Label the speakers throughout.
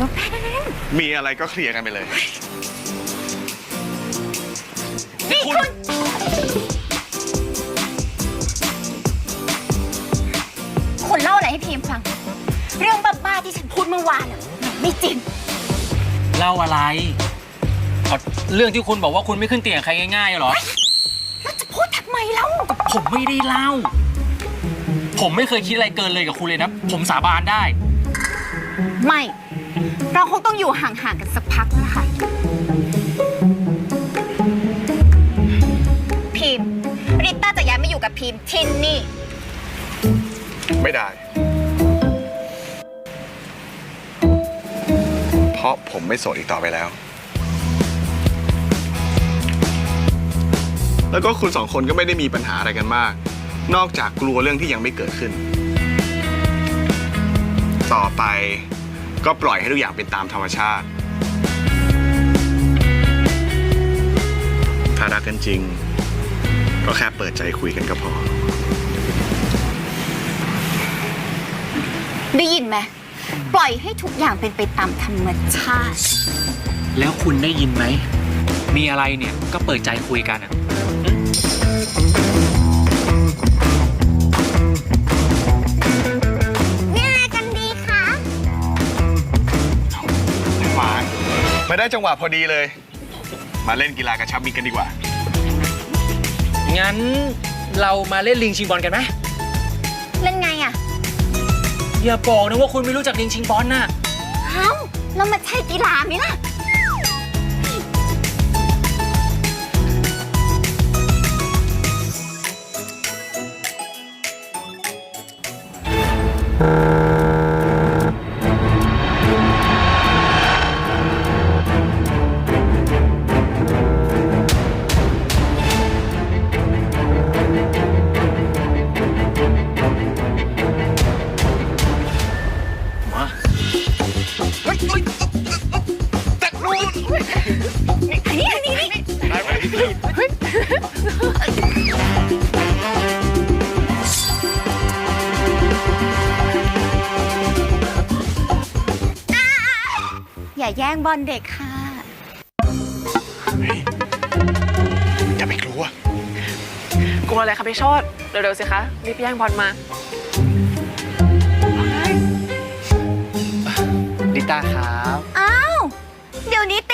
Speaker 1: ก็แพง
Speaker 2: มีอะไรก็เคลียร์กันไปเลย
Speaker 1: นี่คุณ คุณเล่าอะไรให้พิมพ์ฟัง เรื่องบ้าๆที่ฉันพูดเมื่อวานน่ะมันไม่จริง
Speaker 3: เล่าอะไรเอาเรื่องที่คุณบอกว่าคุณไม่ขึ้นเตียงใครง่ายๆเหรอ
Speaker 1: แล้วจะพูดทำไมเล่า
Speaker 3: ผมไม่ได้เล่า ผมไม่เคยคิดอะไรเกินเลยกับคุณเลยนะ ผมสาบานได้
Speaker 1: ไม่ เราคงต้องอยู่ห่างๆกันสักพักแล้วล่ะค่ะ พิมพ์ริต้าจะย้ายมาอยู่กับพิมพ์ที่นี่
Speaker 2: ไม่ได้ เพราะผมไม่โสดอีกต่อไปแล้ว แล้วก็คุณสองคนก็ไม่ได้มีปัญหาอะไรกันมาก นอกจากกลัวเรื่องที่ยังไม่เกิดขึ้น ต่อไปก็ปล่อยให้ทุกอย่างเป็นตามธรรมชาติ ถ้ารักกันจริง ก็แค่เปิดใจคุยกันก็พอ
Speaker 1: ได้ยินไหมปล่อยให้ทุกอย่างเป็นไปตามธรรมชาติ
Speaker 3: แล้วคุณได้ยินไหม มีอะไรเนี่ยก็เปิดใจคุยกันอะ
Speaker 1: มา
Speaker 2: ได้จังหวะพอดีเลย มาเล่นกีฬากระชับมิตรกันดีกว่า
Speaker 3: งั้นเรามาเล่นลิงชิงบอลกันไหม
Speaker 1: เล่นไงอะ
Speaker 3: อย่าบอกนะว่าคุณไม่รู้จักลิงชิงบอลน่ะ
Speaker 1: เอ้าแล้วมันใช่กีฬาไหมล่ะ
Speaker 3: มา
Speaker 1: อันนี้อันนี้นี่อย่าแย่งบอลเด็กค่ะ
Speaker 2: อย่าไปกลัว
Speaker 4: กลัวอะไรคะพี่โชดเร็วๆสิคะรีบแย่งบอลมา
Speaker 3: ลิต้าครับ
Speaker 1: อ้าว เดี๋ยวนี้ตีสี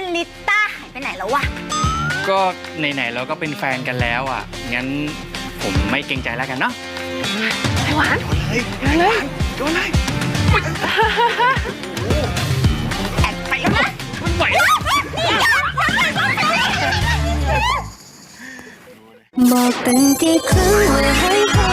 Speaker 1: คุณลิต้าหายไปไหนแล้ววะ
Speaker 3: ก็ไหนๆเราก็เป็นแฟนกันแล้วอะ งั้นผมไม่เกรงใจแล้วกันเนาะ
Speaker 4: ไอ้หวาน
Speaker 2: โดนเลย
Speaker 1: แอบไปแล้วนะ
Speaker 3: มันไหว
Speaker 5: บอกกันกี่ครั้งว่าให้พอ